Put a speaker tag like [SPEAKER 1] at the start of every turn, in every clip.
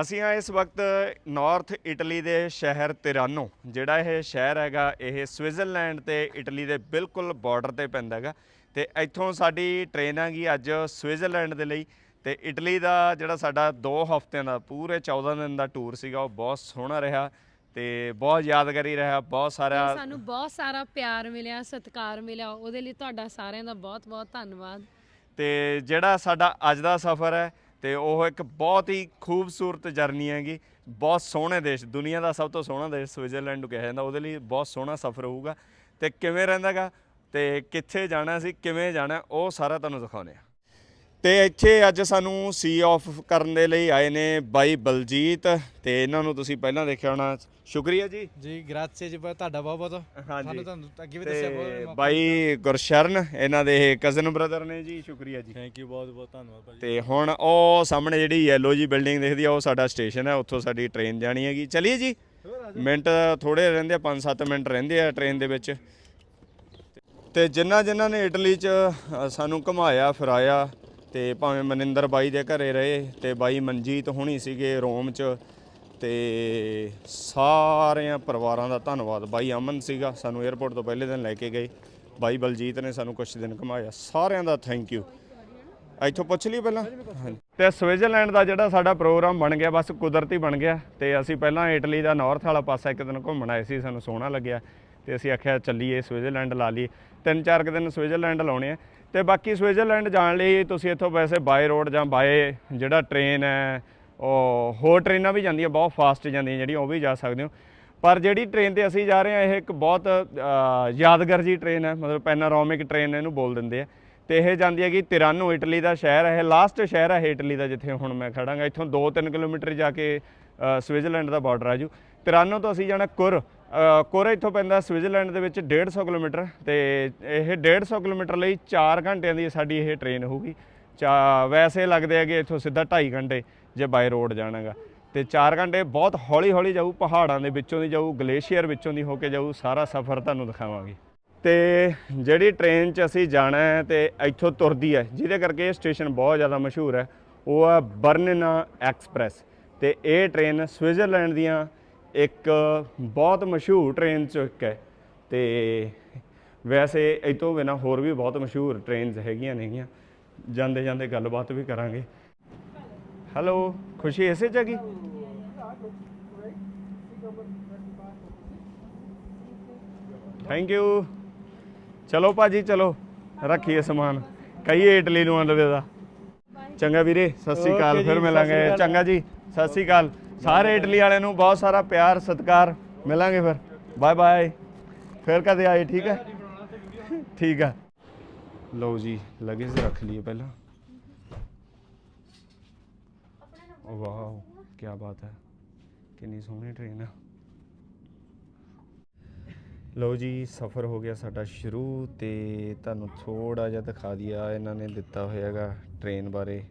[SPEAKER 1] ਅਸੀਂ ਆ ਇਸ ਵਕਤ ਨਾਰਥ ਇਟਲੀ ਦੇ ਸ਼ਹਿਰ ਤਿਰਾਨੋ ਜਿਹੜਾ ਇਹ ਸ਼ਹਿਰ ਹੈਗਾ ਇਹ ਸਵਿਟਜ਼ਰਲੈਂਡ ਤੇ ਇਟਲੀ ਦੇ ਬਿਲਕੁਲ ਬਾਰਡਰ ਤੇ ਪੈਂਦਾ ਹੈਗਾ। ਤੇ ਇੱਥੋਂ ਸਾਡੀ ਟ੍ਰੇਨ ਹੈਗੀ ਅੱਜ ਸਵਿਟਜ਼ਰਲੈਂਡ ਦੇ ਲਈ। ਤੇ ਇਟਲੀ ਦਾ ਜਿਹੜਾ ਸਾਡਾ 2 ਹਫ਼ਤਿਆਂ ਦਾ ਪੂਰੇ 14 ਦਿਨ ਦਾ ਟੂਰ ਸੀਗਾ ਉਹ ਬਹੁਤ ਸੋਹਣਾ ਰਿਹਾ ਤੇ ਬਹੁਤ ਯਾਦਗਾਰੀ ਰਿਹਾ ਬਹੁਤ ਸਾਰਾ
[SPEAKER 2] ਸਾਨੂੰ ਬਹੁਤ ਸਾਰਾ ਪਿਆਰ ਮਿਲਿਆ ਸਤਿਕਾਰ ਮਿਲਿਆ। ਉਹਦੇ ਲਈ ਤੁਹਾਡਾ ਸਾਰਿਆਂ ਦਾ ਬਹੁਤ ਬਹੁਤ ਧੰਨਵਾਦ।
[SPEAKER 1] ਤੇ ਜਿਹੜਾ ਸਾਡਾ ਅੱਜ ਦਾ ਸਫ਼ਰ ਹੈ ਤੇ ਉਹ ਇੱਕ ਬਹੁਤ ਹੀ ਖੂਬਸੂਰਤ ਜਰਨੀ ਹੈਗੀ। ਬਹੁਤ ਸੋਹਣੇ ਦੇਸ਼, ਦੁਨੀਆ ਦਾ ਸਭ ਤੋਂ ਸੋਹਣਾ ਦੇਸ਼ ਸਵਿਟਜ਼ਰਲੈਂਡ ਨੂੰ ਕਿਹਾ ਜਾਂਦਾ। ਉਹਦੇ ਲਈ ਬਹੁਤ ਸੋਹਣਾ ਸਫ਼ਰ ਹੋਊਗਾ। ਤੇ ਕਿਵੇਂ ਰਹਿੰਦਾਗਾ? ਤੇ ਕਿੱਥੇ ਜਾਣਾ ਸੀ, ਕਿਵੇਂ ਜਾਣਾ, ਉਹ ਸਾਰਾ ਤੁਹਾਨੂੰ ਦਿਖਾਉਂਦੇ ਆ ਤੇ ਇੱਥੇ ਅੱਜ ਸਾਨੂੰ ਸੀ ਆਫ ਕਰਨ ਦੇ ਲਈ ਆਏ ਨੇ ਬਾਈ ਬਲਜੀਤ ਤੇ ਇਹਨਾਂ ਨੂੰ ਤੁਸੀਂ ਪਹਿਲਾਂ ਦੇਖਿਆ ਹੋਣਾ। ਸ਼ੁਕਰੀਆ ਜੀ।
[SPEAKER 3] ਜੀ ਗ੍ਰਾਚੇ ਜੀ ਤੁਹਾਡਾ ਬਹੁਤ ਬਹੁਤ।
[SPEAKER 1] ਹਾਂਜੀ।
[SPEAKER 3] ਸਾਨੂੰ ਤੁਹਾਨੂੰ ਅੱਗੇ ਵੀ ਦੱਸਿਆ ਬਹੁਤ
[SPEAKER 1] ਬਾਈ ਗੁਰਸ਼ਰਨ ਇਹਨਾਂ ਦੇ ਕਜ਼ਨ ਬ੍ਰਦਰ ਨੇ ਜੀ ਸ਼ੁਕਰੀਆ ਜੀ।
[SPEAKER 3] ਥੈਂਕ ਯੂ ਬਹੁਤ ਬਹੁਤ ਧੰਨਵਾਦ ਭਾਜੀ।
[SPEAKER 1] ਤੇ ਹੁਣ ਉਹ ਸਾਹਮਣੇ ਜਿਹੜੀ ਯੈਲੋ ਜੀ ਬਿਲਡਿੰਗ ਦਿਖਦੀ ਆ ਉਹ ਸਾਡਾ ਸਟੇਸ਼ਨ ਹੈ ਉੱਥੋਂ ਸਾਡੀ ਟ੍ਰੇਨ ਜਾਣੀ ਹੈਗੀ। ਚਲਿਏ ਜੀ। ਮਿੰਟ ਥੋੜੇ ਰਹਿੰਦੇ ਆ 5-7 ਮਿੰਟ ਰਹਿੰਦੇ ਆ ਟ੍ਰੇਨ ਦੇ ਵਿੱਚ। ਤੇ ਜਿਨ੍ਹਾਂ ਜਿਨ੍ਹਾਂ ਨੇ ਇਟਲੀ 'ਚ ਸਾਨੂੰ ਘੁਮਾਇਆ ਫਿਰਾਇਆ ਤੇ ਭਾਵੇਂ ਮਨਿੰਦਰ ਬਾਈ ਦੇ ਘਰੇ ਰਹੇ ਤੇ ਬਾਈ ਮਨਜੀਤ ਹੋਣੀ ਸੀਗੇ ਰੋਮ 'ਚ, ਤੇ ਸਾਰਿਆਂ ਪਰਿਵਾਰਾਂ ਦਾ ਧੰਨਵਾਦ। ਬਾਈ ਅਮਨ ਸੀਗਾ, ਸਾਨੂੰ 에ਅਰਪੋਰਟ ਤੋਂ ਪਹਿਲੇ ਦਿਨ ਲੈ ਕੇ ਗਏ। ਬਾਈ ਬਲਜੀਤ ਨੇ ਸਾਨੂੰ ਕੁਝ ਦਿਨ ਘੁਮਾਇਆ ਸਾਰਿਆਂ ਦਾ ਥੈਂਕ ਯੂ ਇੱਥੋਂ ਪੁੱਛ ਲਈ ਪਹਿਲਾਂ? ਹਾਂਜੀ। ਤੇ ਸਵਿਟਜ਼ਰਲੈਂਡ ਦਾ ਜਿਹੜਾ ਸਾਡਾ ਪ੍ਰੋਗਰਾਮ ਬਣ ਗਿਆ, ਬਸ ਕੁਦਰਤੀ ਬਣ ਗਿਆ ਤੇ ਅਸੀਂ ਪਹਿਲਾਂ ਇਟਲੀ ਦਾ ਨਾਰਥ ਵਾਲਾ ਪਾਸਾ ਇੱਕ ਦਿਨ ਘੁੰਮਣ ਆਏ ਸੀ, ਸਾਨੂੰ ਸੋਹਣਾ ਲੱਗਿਆ। ਤੇ ਅਸੀਂ ਆਖਿਆ ਚੱਲੀਏ ਸਵਿਟਜ਼ਰਲੈਂਡ ਲਾ ਲਈਏ। ਤਿੰਨ ਚਾਰ ਕੁ ਦਿਨ ਸਵਿਟਜ਼ਰਲੈਂਡ ਲਾਉਣੇ ਆ। ਤੇ ਬਾਕੀ ਸਵਿਟਜ਼ਰਲੈਂਡ ਜਾਣ ਲਈ ਤੁਸੀਂ ਇੱਥੋਂ ਵੈਸੇ ਬਾਏ ਰੋਡ ਜਾਂ ਬਾਏ ਜਿਹੜਾ ਟ੍ਰੇਨ ਹੈ ਉਹ ਹੋਰ ਟ੍ਰੇਨਾਂ ਵੀ ਜਾਂਦੀਆਂ ਬਹੁਤ ਫਾਸਟ ਜਾਂਦੀਆਂ ਜਿਹੜੀਆਂ ਉਹ ਵੀ ਜਾ ਸਕਦੇ ਹੋ। ਪਰ ਜਿਹੜੀ ਟ੍ਰੇਨ ਤੇ ਅਸੀਂ ਜਾ ਰਹੇ ਹਾਂ ਇਹ ਇੱਕ ਬਹੁਤ ਯਾਦਗਾਰ ਜੀ ਟ੍ਰੇਨ ਹੈ। ਮਤਲਬ ਪੈਨਾਰੋਮਿਕ ਟ੍ਰੇਨ ਇਹਨੂੰ ਬੋਲ ਦਿੰਦੇ ਆ। ਤੇ ਇਹ ਜਾਂਦੀ ਹੈ ਕਿ ਤਿਰਾਨੋ ਇਟਲੀ ਦਾ ਸ਼ਹਿਰ ਹੈ। ਇਹ ਲਾਸਟ ਸ਼ਹਿਰ ਹੈ ਇਹ ਇਟਲੀ ਦਾ ਜਿੱਥੇ ਹੁਣ ਮੈਂ ਖੜਾਂਗਾ। ਇੱਥੋਂ 2-3 ਕਿਲੋਮੀਟਰ ਜਾ ਕੇ ਅ, ਸਵਿਟਜ਼ਰਲੈਂਡ ਦਾ ਬਾਰਡਰ ਜੂ। ਤਿਰਾਨੋ ਤੋਂ ਅਸੀਂ ਜਾਣਾ ਕੁਰ। ਕੁਰ ਇੱਥੋਂ ਪੈਂਦਾ ਸਵਿਟਜ਼ਰਲੈਂਡ ਦੇ ਵਿੱਚ 150 ਕਿਲੋਮੀਟਰ ਤੇ ਇਹ 150 ਕਿਲੋਮੀਟਰ ਲਈ 4 ਘੰਟਿਆਂ ਦੀ ਸਾਡੀ ਇਹ ਟ੍ਰੇਨ ਹੋਊਗੀ। ਚਾ ਵੈਸੇ ਲੱਗਦੇ ਹੈਗੇ ਇੱਥੋਂ ਸਿੱਧਾ 2.5 ਘੰਟੇ ਜੇ ਬਾਈ ਰੋਡ ਜਾਣਾਗਾ। ਤੇ 4 ਘੰਟੇ ਬਹੁਤ ਹੌਲੀ ਹੌਲੀ ਜਾਊ, ਪਹਾੜਾਂ ਦੇ ਵਿੱਚੋਂ ਦੀ ਜਾਊ, ਗਲੇਸ਼ੀਅਰ ਵਿੱਚੋਂ ਦੀ ਹੋ ਕੇ ਜਾਊ, ਸਾਰਾ ਸਫ਼ਰ ਤੁਹਾਨੂੰ ਦਿਖਾਵਾਂਗੇ। ਤੇ ਜਿਹੜੀ ਟ੍ਰੇਨ 'ਚ ਅਸੀਂ ਜਾਣਾ ਹੈ ਤੇ ਇੱਥੋਂ ਤੁਰਦੀ ਹੈ, ਜਿਹਦੇ ਕਰਕੇ ਇਹ ਸਟੇਸ਼ਨ ਬਹੁਤ ਜ਼ਿਆਦਾ ਮਸ਼ਹੂਰ ਹੈ, ਉਹ ਹੈ ਬਰਨਨਾ ਐਕਸਪ੍ਰੈਸ। ਤੇ ਇਹ ਟ੍ਰੇਨ ਸਵਿਟਜ਼ਰਲੈਂਡ ਦੀਆਂ ਇੱਕ ਬਹੁਤ ਮਸ਼ਹੂਰ ਟ੍ਰੇਨ 'ਚੋਂ ਇੱਕ ਹੈ ਤੇ ਵੈਸੇ ਇਹ ਤੋਂ ਬਿਨਾਂ ਹੋਰ ਵੀ ਬਹੁਤ ਮਸ਼ਹੂਰ ਟ੍ਰੇਨਸ ਹੈਗੀਆਂ ਨੇਗੀਆਂ। ਜਾਂਦੇ ਜਾਂਦੇ ਗੱਲਬਾਤ ਵੀ ਕਰਾਂਗੇ। ਹੈਲੋ ਖੁਸ਼ੀ ਇਸੇ ਹੈਗੀ ਥੈਂਕ ਯੂ ਚਲੋ ਭਾਜੀ ਚਲੋ ਰੱਖੀਏ ਸਮਾਨ। ਕਹੀਏ ਇਟਲੀ ਨੂੰ ਅਲਵਿਦਾ ਚੰਗਾ ਵੀਰੇ ਸਤਿ ਸ੍ਰੀ ਅਕਾਲ ਫਿਰ ਮਿਲਾਂਗੇ। ਚੰਗਾ ਜੀ ਸਤਿ ਸ੍ਰੀ ਅਕਾਲ। ਸਾਰੇ ਇਟਲੀ ਵਾਲਿਆਂ ਨੂੰ ਬਹੁਤ ਸਾਰਾ ਪਿਆਰ, ਸਤਿਕਾਰ। ਮਿਲਾਂਗੇ ਫਿਰ। ਬਾਏ ਬਾਏ ਫਿਰ ਕਦੇ ਆਏ, ਠੀਕ ਹੈ? ਠੀਕ ਆ ਲਓ ਜੀ ਲਗੇਜ ਰੱਖ ਲਈਏ ਪਹਿਲਾਂ। ਵਾਓ ਕੀ ਬਾਤ ਹੈ। ਕਿੰਨੀ ਸੋਹਣੀ ਟ੍ਰੇਨ ਆ। ਲਓ ਜੀ, ਸਫ਼ਰ ਹੋ ਗਿਆ ਸਾਡਾ ਸ਼ੁਰੂ ਤੇ ਤੁਹਾਨੂੰ ਥੋੜਾ ਜਿਹਾ ਦਿਖਾ ਦਿਆ ਇਹਨਾਂ ਨੇ ਦਿੱਤਾ ਹੋਇਆਗਾ ਟ੍ਰੇਨ ਬਾਰੇ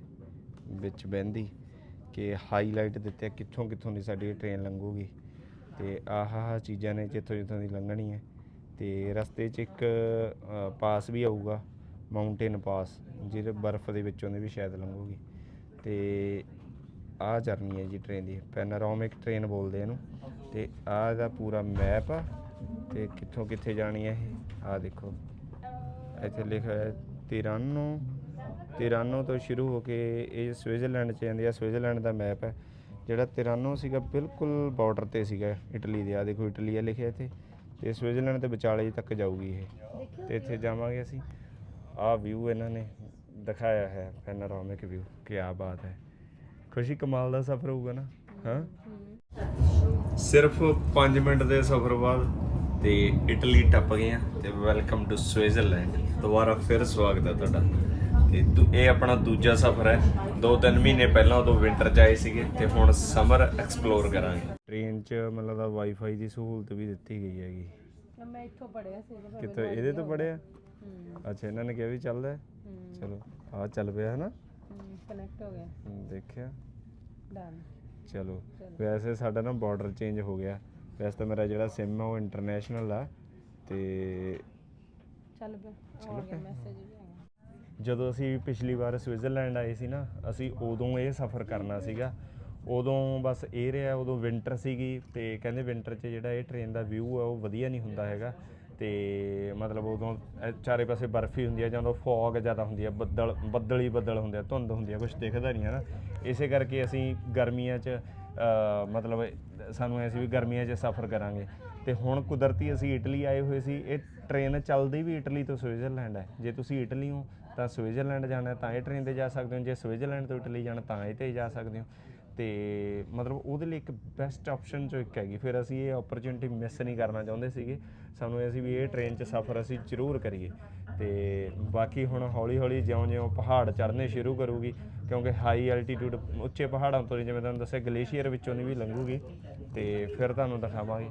[SPEAKER 1] ਵਿੱਚ ਬਹਿੰਦੀ। ਕਿ ਹਾਈਲਾਈਟ ਦਿੱਤੇ ਆ ਕਿੱਥੋਂ ਕਿੱਥੋਂ ਦੀ ਸਾਡੀ ਟ੍ਰੇਨ ਲੰਘੂਗੀ। ਤੇ ਆਹ ਆਹ ਚੀਜ਼ਾਂ ਨੇ ਜਿੱਥੋਂ ਜਿੱਥੋਂ ਦੀ ਲੰਘਣੀ ਹੈ। ਤੇ ਰਸਤੇ 'ਚ ਇੱਕ ਅ, ਪਾਸ ਵੀ ਆਊਗਾ ਮਾਊਂਟੇਨ ਪਾਸ ਜਿਹਦੇ ਬਰਫ਼ ਦੇ ਵਿੱਚੋਂ ਦੀ ਵੀ ਸ਼ਾਇਦ ਲੰਘੂਗੀ। ਤੇ ਆਹ ਜਰਨੀ ਹੈ ਜੀ ਟ੍ਰੇਨ ਦੀ ਪੈਨਾਰੋਮਿਕ ਟ੍ਰੇਨ ਬੋਲਦੇ ਇਹਨੂੰ। ਤੇ ਆਹ ਇਹਦਾ ਪੂਰਾ ਮੈਪ ਆ ਤੇ ਕਿੱਥੋਂ ਕਿੱਥੇ ਜਾਣੀ ਹੈ ਇਹ? ਆਹ ਦੇਖੋ। ਇੱਥੇ ਲਿਖਿਆ ਹੈ ਤਿਰਾਨੋ ਤਿਰਾਨੋ ਤੋਂ ਸ਼ੁਰੂ ਹੋ ਕੇ ਇਹ ਸਵਿਟਜ਼ਰਲੈਂਡ ਚ ਜਾਂਦੀ ਆ। ਸਵਿਟਜ਼ਰਲੈਂਡ ਦਾ ਮੈਪ ਹੈ ਜਿਹੜਾ ਤਿਰਾਨੋ ਸੀਗਾ ਬਿਲਕੁਲ ਬਾਰਡਰ ਤੇ ਸੀਗਾ ਇਟਲੀ ਦੇ। ਆ ਦੇਖੋ ਇਟਲੀ ਆ ਲਿਖਿਆ ਇੱਥੇ ਤੇ ਸਵਿਟਜ਼ਰਲੈਂਡ ਦੇ ਵਿਚਾਲੇ ਤੱਕ ਜਾਊਗੀ ਇਹ। ਤੇ ਇੱਥੇ ਜਾਵਾਂਗੇ ਅਸੀਂ। ਆਹ ਵਿਊ ਇਹਨਾਂ ਨੇ ਦਿਖਾਇਆ ਹੈ ਪੈਨਾਰੋਮਿਕ ਵਿਊ ਕੀ ਬਾਤ ਹੈ। ਖੁਸ਼ੀ ਕਮਾਲ ਦਾ ਸਫ਼ਰ ਹੋਊਗਾ ਨਾ ਹਾਂ? ਸਿਰਫ 5 ਮਿੰਟ ਦੇ ਸਫ਼ਰ ਬਾਅਦ ਤੇ ਇਟਲੀ ਟੱਪ ਗਏ ਆ ਤੇ ਵੈਲਕਮ ਟੂ ਸਵਿਟਜ਼ਰਲੈਂਡ ਦੁਬਾਰਾ ਫਿਰ ਸਵਾਗਤ ਹੈ ਤੁਹਾਡਾ। ਤੇ ਦੂ- ਇਹ ਆਪਣਾ ਦੂਜਾ ਸਫ਼ਰ ਹੈ। ਦੋ ਤਿੰਨ ਮਹੀਨੇ ਪਹਿਲਾਂ ਉਦੋਂ ਵਿੰਟਰ ਚ ਆਏ ਸੀਗੇ ਤੇ ਹੁਣ ਸਮਰ ਐਕਸਪਲੋਰ ਕਰਾਂਗੇ। ਟ੍ਰੇਨ 'ਚ ਮਤਲਬ ਦਾ ਵਾਈਫਾਈ ਦੀ ਸਹੂਲਤ ਵੀ ਦਿੱਤੀ ਗਈ ਹੈਗੀ।
[SPEAKER 2] ਮੈਂ ਇੱਥੋਂ ਪੜਿਆ ਸੀ
[SPEAKER 1] ਕਿਤੇ ਇਹਦੇ ਤੋਂ ਪੜਿਆ ਅੱਛਾ ਇਹਨਾਂ ਨੇ ਕਿਹਾ ਵੀ ਚੱਲਦਾ ਹੈ? ਚਲੋ ਆ ਚੱਲ ਪਿਆ ਹੈ ਨਾ
[SPEAKER 2] ਕਨੈਕਟ ਹੋ ਗਿਆ।
[SPEAKER 1] ਹਮ, ਦੇਖਿਆ।
[SPEAKER 2] ਡਨ
[SPEAKER 1] ਚਲੋ ਵੈਸੇ ਸਾਡਾ ਨਾ ਬਾਰਡਰ ਚੇਂਜ ਹੋ ਗਿਆ। ਵੈਸੇ ਤਾਂ ਮੇਰਾ ਜਿਹੜਾ ਸਿਮ ਹੈ ਉਹ ਇੰਟਰਨੈਸ਼ਨਲ ਆ ਤੇ
[SPEAKER 2] ਚੱਲ ਪਿਆ ਆ ਗਿਆ ਮੈਸੇਜ ਵੀ। ਆ
[SPEAKER 1] ਜਦੋਂ ਅਸੀਂ ਪਿਛਲੀ ਵਾਰ ਸਵਿਟਜ਼ਰਲੈਂਡ ਆਏ ਸੀ ਨਾ, ਅਸੀਂ ਉਦੋਂ ਇਹ ਸਫ਼ਰ ਕਰਨਾ ਸੀਗਾ। ਉਦੋਂ ਬਸ ਇਹ ਰਿਹਾ, ਉਦੋਂ ਵਿੰਟਰ ਸੀਗੀ ਤੇ ਕਹਿੰਦੇ ਵਿੰਟਰ 'ਚ ਜਿਹੜਾ ਇਹ ਟ੍ਰੇਨ ਦਾ ਵਿਊ ਆ, ਉਹ ਵਧੀਆ ਨਹੀਂ ਹੁੰਦਾ ਹੈਗਾ। ਤੇ ਮਤਲਬ ਉਦੋਂ ਚਾਰੇ ਪਾਸੇ ਬਰਫ਼ ਹੀ ਹੁੰਦੀ ਹੈ ਉਦੋਂ ਫੌਗ ਜ਼ਿਆਦਾ ਹੁੰਦੀ ਹੈ ਬੱਦਲ ਬੱਦਲ ਹੀ ਬੱਦਲ ਹੁੰਦੇ ਆ, ਧੁੰਦ ਹੁੰਦੀ ਹੈ ਕੁਝ ਦਿਖਦਾ ਨਹੀਂ ਹੈ ਨਾ ਇਸੇ ਕਰਕੇ ਅਸੀਂ ਗਰਮੀਆਂ 'ਚ ਮਤਲਬ ਸਾਨੂੰ ਐਸੀ ਵੀ ਗਰਮੀਆਂ 'ਚ ਸਫ਼ਰ ਕਰਾਂਗੇ। ਤੇ ਹੁਣ ਕੁਦਰਤੀ ਅਸੀਂ ਇਟਲੀ ਆਏ ਹੋਏ ਸੀ, ਇਹ ਟ੍ਰੇਨ ਚੱਲਦੀ ਵੀ ਇਟਲੀ ਤੋਂ ਸਵਿਟਜ਼ਰਲੈਂਡ ਹੈ ਜੇ ਤੁਸੀਂ ਇਟਲੀ ਹੋ ਤਾਂ ਸਵਿਟਜ਼ਰਲੈਂਡ ਜਾਣਾ ਤਾਂ ਇਹ ਟ੍ਰੇਨ ਤੇ ਜਾ ਸਕਦੇ ਹੋ। ਜੇ ਸਵਿਟਜ਼ਰਲੈਂਡ ਤੋਂ ਇਟਲੀ ਜਾਣਾ, ਤਾਂ ਇਹ ਤੇ ਜਾ ਸਕਦੇ ਹੋ। ਤੇ ਮਤਲਬ ਉਹਦੇ ਲਈ ਇੱਕ ਬੈਸਟ ਆਪਸ਼ਨ ਚੋਂ ਇੱਕ ਹੈਗੀ। ਫਿਰ ਅਸੀਂ ਇਹ ਓਪਰਚੁਨਿਟੀ ਮਿਸ ਨਹੀਂ ਕਰਨਾ ਚਾਹੁੰਦੇ ਸੀਗੇ। ਸਾਨੂੰ ਇਹ ਸੀ ਵੀ ਇਹ ਟ੍ਰੇਨ 'ਚ ਸਫ਼ਰ ਅਸੀਂ ਜ਼ਰੂਰ ਕਰੀਏ। ਤੇ ਬਾਕੀ ਹੁਣ ਹੌਲੀ ਹੌਲੀ ਜਿਉਂ-ਜਿਉਂ ਪਹਾੜ ਚੜ੍ਹਨੇ ਸ਼ੁਰੂ ਕਰੂਗੀ, ਕਿਉਂਕਿ ਹਾਈ ਐਲਟੀਟਿਊਡ ਉੱਚੇ ਪਹਾੜਾਂ ਤੋਂ ਜਿਵੇਂ ਤੁਹਾਨੂੰ ਦੱਸਿਆ, ਗਲੇਸ਼ੀਅਰ ਵਿੱਚੋਂ ਨਹੀਂ ਵੀ ਲੰਘੂਗੀ। ਤੇ ਫਿਰ ਤੁਹਾਨੂੰ ਦਿਖਾਵਾਂਗੇ।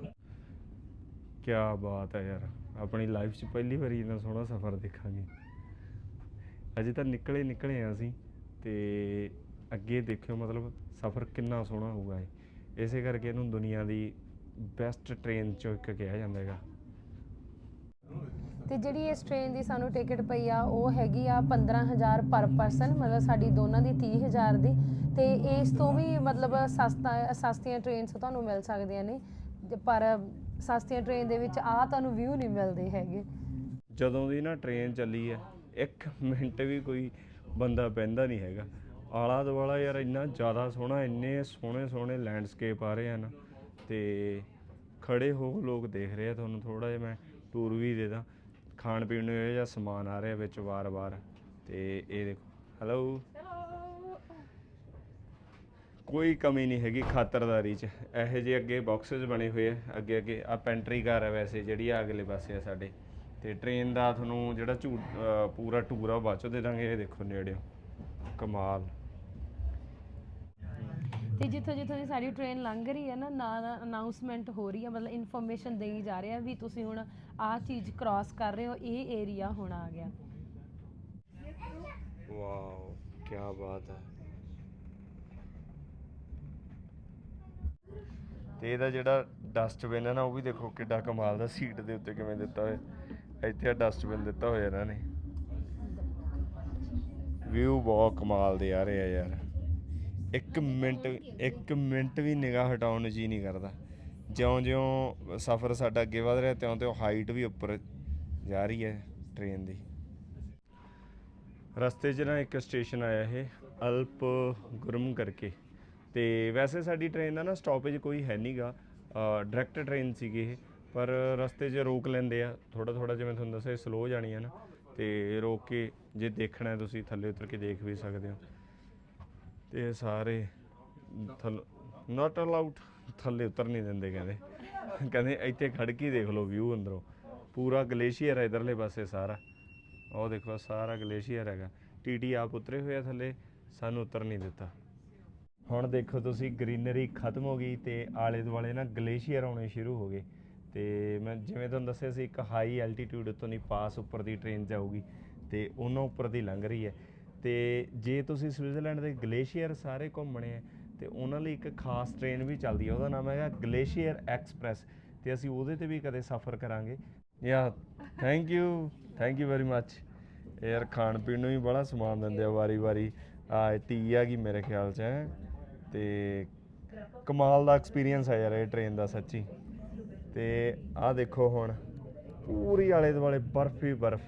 [SPEAKER 1] ਕੀ ਬਾਤ ਹੈ ਯਾਰ। ਆਪਣੀ ਲਾਈਫ 'ਚ ਪਹਿਲੀ ਵਾਰੀ ਇੰਨਾ ਸੋਹਣਾ ਸਫ਼ਰ ਦੇਖਾਂਗੇ। ਅਜੇ ਤਾਂ ਨਿਕਲੇ ਨਿਕਲੇ ਆ ਅਸੀਂ ਤੇ ਅੱਗੇ ਦੇਖਿਓ ਮਤਲਬ ਸਫ਼ਰ ਕਿੰਨਾ ਸੋਹਣਾ ਹੋਊਗਾ ਇਹ। ਇਸੇ ਕਰਕੇ ਇਹਨੂੰ ਦੁਨੀਆ ਦੀ ਬੈਸਟ ਟ੍ਰੇਨ ਚੋਂ ਇੱਕ ਕਿਹਾ ਜਾਂਦਾ ਹੈਗਾ।
[SPEAKER 2] ਤੇ ਜਿਹੜੀ ਇਸ ਟ੍ਰੇਨ ਦੀ ਸਾਨੂੰ ਟਿਕਟ ਪਈ ਆ ਉਹ ਹੈਗੀ ਆ 15000 ਪਰ ਪਰਸਨ ਮਤਲਬ ਸਾਡੀ ਦੋਨਾਂ ਦੀ 30000 ਦੀ। ਤੇ ਇਸ ਤੋਂ ਵੀ ਮਤਲਬ ਸਸਤਾ ਸਸਤੀਆਂ ਟ੍ਰੇਨਸ ਤੁਹਾਨੂੰ ਮਿਲ ਸਕਦੀਆਂ ਨੇ ਪਰ ਸਸਤੀਆਂ ਟ੍ਰੇਨ ਦੇ ਵਿੱਚ ਆ ਤੁਹਾਨੂੰ ਵਿਊ ਨਹੀਂ ਮਿਲਦੇ ਹੈਗੇ।
[SPEAKER 1] ਜਦੋਂ ਦੀ ਨਾ ਟ੍ਰੇਨ ਚੱਲੀ ਹੈ ਇੱਕ ਮਿੰਟ ਵੀ ਕੋਈ ਬੰਦਾ ਪੈਂਦਾ ਨਹੀਂ ਹੈਗਾ। ਆਲਾ ਦੁਆਲਾ ਯਾਰ ਇੰਨਾ ਜ਼ਿਆਦਾ ਸੋਹਣਾ, ਇੰਨੇ ਸੋਹਣੇ ਸੋਹਣੇ ਲੈਂਡਸਕੇਪ ਆ ਰਹੇ ਹਨ ਤੇ ਖੜੇ ਹੋ ਲੋਕ ਦੇਖ ਰਹੇ ਆ। ਤੁਹਾਨੂੰ ਥੋੜਾ ਜਿਹਾ ਮੈਂ ਟੂਰ ਵੀ ਦੇ ਦਾਂ। ਖਾਣ ਪੀਣ ਨੂੰ ਇਹ ਜਿਹਾ ਸਮਾਨ ਆ ਰਿਹਾ ਵਿੱਚ ਵਾਰ-ਵਾਰ ਤੇ ਇਹ ਦੇਖੋ। ਹੈਲੋ ਕੋਈ ਕਮੀ ਨਹੀਂ ਹੈਗੀ ਖਾਤਰਦਾਰੀ 'ਚ। ਇਹੋ ਜਿਹੇ ਅੱਗੇ ਬਾਕਸਸ ਬਣੇ ਹੋਏ ਆ। ਅੱਗੇ ਅੱਗੇ ਆ ਪੈਂਟਰੀ ਕਾਰ ਹੈ ਵੈਸੇ, ਜਿਹੜੀ ਆ ਅਗਲੇ ਪਾਸੇ ਆ ਸਾਡੇ। ਤੇ ਟ੍ਰੇਨ ਦਾ ਤੁਹਾਨੂੰ ਜਿਹੜਾ ਝੂਟ ਅ, ਪੂਰਾ ਟੂਰ ਆ ਉਹ ਬਾਅਦ ਚੋਂ ਦੇ ਦਾਂਗੇ ਇਹ ਦੇਖੋ ਨੇੜਿਓ। ਕਮਾਲ।
[SPEAKER 2] ਤੇ ਜਿੱਥੋਂ ਜਿੱਥੋਂ ਦੀ ਸਾਡੀ ਟ੍ਰੇਨ ਲੰਘ ਰਹੀ ਹੈ ਨਾ ਨਾਲ ਅਨਾਉਂਸਮੈਂਟ ਹੋ ਰਹੀ ਹੈ ਮਤਲਬ ਇਨਫੋਰਮੇਸ਼ਨ ਦੇਈ ਜਾ ਰਿਹਾ ਵੀ ਤੁਸੀਂ ਹੁਣ ਆਹ ਚੀਜ਼ ਕ੍ਰਾਸ ਕਰ ਰਹੇ ਹੋ ਇਹ ਏਰੀਆ ਹੁਣ ਆ ਗਿਆ।
[SPEAKER 1] ਵਾਓ ਕੀ ਬਾਤ ਹੈ। ਤੇ ਇਹਦਾ ਜਿਹੜਾ ਡਸਟਬਿਨ ਹੈ ਨਾ ਉਹ ਵੀ ਦੇਖੋ ਕਿੱਡਾ ਕਮਾਲ ਦਾ ਸੀਟ ਦੇ ਉੱਤੇ ਕਿਵੇਂ ਦਿੱਤਾ ਹੋਇਆ। ਇੱਥੇ ਆ ਡਸਟਬਿਨ ਦਿੱਤਾ ਹੋਇਆ ਇਹਨਾਂ ਨੇ। ਵਿਊ ਬਹੁਤ ਕਮਾਲ ਦੇ ਆ ਰਹੇ ਆ ਯਾਰ। ਇੱਕ ਮਿੰਟ ਇੱਕ ਮਿੰਟ ਵੀ ਨਿਗਾਹ ਹਟਾਉਣ ਨੂੰ ਜੀ ਨਹੀਂ ਕਰਦਾ। ਜਿਉਂ-ਜਿਉਂ ਸਫ਼ਰ ਸਾਡਾ ਅੱਗੇ ਵਧ ਰਿਹਾ, ਤਿਉਂ-ਤਿਉਂ ਹਾਈਟ ਵੀ ਉੱਪਰ ਜਾ ਰਹੀ ਹੈ ਟ੍ਰੇਨ ਦੀ। ਰਸਤੇ 'ਚ ਨਾ ਇੱਕ ਸਟੇਸ਼ਨ ਆਇਆ ਇਹ, ਅਲਪ ਗੁਰਮ ਕਰਕੇ। ਤੇ ਵੈਸੇ ਸਾਡੀ ਟ੍ਰੇਨ ਦਾ ਨਾ ਸਟਾਪੇਜ ਕੋਈ ਹੈ ਨਹੀਂਗਾ ਡਾਇਰੈਕਟ ਟ੍ਰੇਨ ਸੀਗੀ ਇਹ। ਪਰ ਰਸਤੇ 'ਚ ਰੋਕ ਲੈਂਦੇ ਆ। ਥੋੜਾ ਥੋੜਾ ਜਿਵੇਂ ਤੁਹਾਨੂੰ ਦੱਸਿਆ ਸਲੋ ਜਾਣੀ ਹੈ ਨਾ। ਤੇ ਰੋਕ ਕੇ ਜੇ ਦੇਖਣਾ ਹੈ ਤੁਸੀਂ, ਥੱਲੇ ਉਤਰ ਕੇ ਦੇਖ ਵੀ ਸਕਦੇ ਹੋ। ਤੇ ਸਾਰੇ ਥੱਲ ਨਾਟ ਅਲਾਊਡ ਥੱਲੇ ਉਤਰ ਨਹੀਂ ਦਿੰਦੇ ਕਹਿੰਦੇ। ਕਹਿੰਦੇ ਇੱਥੇ ਖੜ ਕੇ ਦੇਖ ਲਓ ਵਿਊ ਅੰਦਰੋਂ। ਪੂਰਾ ਗਲੇਸ਼ੀਅਰ ਹੈ ਇਧਰਲੇ ਪਾਸੇ ਸਾਰਾ। ਉਹ ਦੇਖੋ ਸਾਰਾ ਗਲੇਸ਼ੀਅਰ ਹੈਗਾ। ਟੀਟੀ ਆਪ ਉਤਰੇ ਹੋਏ ਆ ਥੱਲੇ, ਸਾਨੂੰ ਉਤਰ ਨਹੀਂ ਦਿੱਤਾ। ਹੁਣ ਦੇਖੋ ਤੁਸੀਂ ਗ੍ਰੀਨਰੀ ਖਤਮ ਹੋ ਗਈ ਤੇ ਆਲੇ ਦੁਆਲੇ ਨਾ ਗਲੇਸ਼ੀਅਰ ਆਉਣੇ ਸ਼ੁਰੂ ਹੋ ਗਏ। ਤੇ ਮੈਂ ਜਿਵੇਂ ਤੁਹਾਨੂੰ ਦੱਸਿਆ ਸੀ, ਇੱਕ ਹਾਈ ਐਲਟੀਟਿਊਡ ਤੋਂ ਨਹੀਂ ਪਾਸ ਉੱਪਰ ਦੀ ਟ੍ਰੇਨ ਜਾਊਗੀ ਤੇ ਉਹਨਾਂ ਉੱਪਰ ਦੀ ਲੰਘ ਰਹੀ ਹੈ। ਤੇ ਜੇ ਤੁਸੀਂ ਸਵਿਟਜ਼ਰਲੈਂਡ ਦੇ ਗਲੇਸ਼ੀਅਰ ਸਾਰੇ ਘੁੰਮਣੇ ਆ, ਤੇ ਉਹਨਾਂ ਲਈ ਇੱਕ ਖਾਸ ਟ੍ਰੇਨ ਵੀ ਚੱਲਦੀ ਹੈ ਉਹਦਾ ਨਾਮ ਹੈਗਾ ਗਲੇਸ਼ੀਅਰ ਐਕਸਪ੍ਰੈਸ ਤੇ ਅਸੀਂ ਉਹਦੇ ਤੇ ਵੀ ਕਦੇ ਸਫ਼ਰ ਕਰਾਂਗੇ। Yeah thank you thank you very much ਯਾਰ, ਖਾਣ ਪੀਣ ਨੂੰ ਵੀ ਬੜਾ ਸਮਾਨ ਦਿੰਦੇ ਆ ਵਾਰੀ-ਵਾਰੀ ਆ ਟੀ ਆ ਗਈ ਮੇਰੇ ਖਿਆਲ ਚ, ਹੈਂ। ਤੇ ਕਮਾਲ ਦਾ ਐਕਸਪੀਰੀਅੰਸ ਹੈ ਯਾਰ ਇਹ ਟ੍ਰੇਨ ਦਾ, ਸੱਚੀ। ਤੇ ਆਹ ਦੇਖੋ ਹੁਣ, ਪੂਰੀ ਆਲੇ ਦੁਆਲੇ ਬਰਫ਼ ਹੀ ਬਰਫ਼।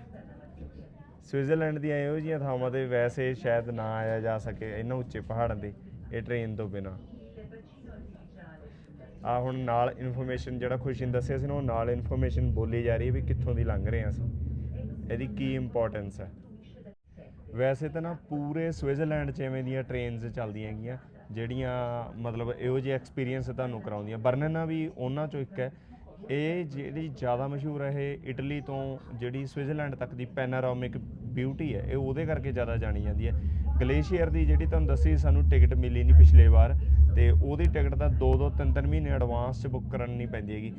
[SPEAKER 1] ਸਵਿਟਜ਼ਰਲੈਂਡ ਦੀਆਂ ਇਹੋ ਜਿਹੀਆਂ ਥਾਵਾਂ ਤੇ ਵੈਸੇ ਸ਼ਾਇਦ ਨਾ ਆਇਆ ਜਾ ਸਕੇ ਇਹਨਾਂ ਉੱਚੇ ਪਹਾੜਾਂ ਤੇ ਇਹ ਟ੍ਰੇਨ ਤੋਂ ਬਿਨਾ। ਆ ਹੁਣ ਨਾਲ ਇਨਫੋਰਮੇਸ਼ਨ ਜਿਹੜਾ ਖੁਸ਼ੀ ਨੇ ਦੱਸਿਆ ਸੀ ਨਾ, ਉਹ ਨਾਲ ਇਨਫੋਰਮੇਸ਼ਨ ਬੋਲੀ ਜਾ ਰਹੀ ਹੈ ਵੀ ਕਿੱਥੋਂ ਦੀ ਲੰਘ ਰਹੇ ਹਾਂ ਅਸੀਂ। ਇਹਦੀ ਕੀ ਇੰਪੋਰਟੈਂਸ ਹੈ? ਵੈਸੇ ਤਾਂ ਨਾ ਪੂਰੇ ਸਵਿਟਜ਼ਰਲੈਂਡ 'ਚ ਐਵੇਂ ਦੀਆਂ ਟ੍ਰੇਨਸ ਚੱਲਦੀਆਂ ਹੈਗੀਆਂ, ਜਿਹੜੀਆਂ ਮਤਲਬ ਇਹੋ ਜਿਹੇ ਐਕਸਪੀਰੀਅੰਸ ਤੁਹਾਨੂੰ ਕਰਾਉਂਦੀਆਂ। ਬਰਨਨਾ ਵੀ ਉਹਨਾਂ 'ਚੋਂ ਇੱਕ ਹੈ ਇਹ ਜਿਹੜੀ ਜ਼ਿਆਦਾ ਮਸ਼ਹੂਰ ਹੈ ਇਹ ਇਟਲੀ ਤੋਂ ਜਿਹੜੀ ਸਵਿਟਜ਼ਰਲੈਂਡ ਤੱਕ ਦੀ ਪੈਨਾਰੋਮਿਕ ਬਿਊਟੀ ਹੈ, ਇਹ ਉਹਦੇ ਕਰਕੇ ਜ਼ਿਆਦਾ ਜਾਣੀ ਜਾਂਦੀ ਹੈ। ਗਲੇਸ਼ੀਅਰ ਦੀ ਜਿਹੜੀ ਤੁਹਾਨੂੰ ਦੱਸੀ ਸਾਨੂੰ ਟਿਕਟ ਮਿਲੀ ਨਹੀਂ ਪਿਛਲੇ ਵਾਰ ਤੇ ਉਹਦੀ ਟਿਕਟ ਤਾਂ 2-2 3-3 ਮਹੀਨੇ ਐਡਵਾਂਸ 'ਚ ਬੁੱਕ ਕਰਨੀ ਪੈਂਦੀ ਹੈਗੀ।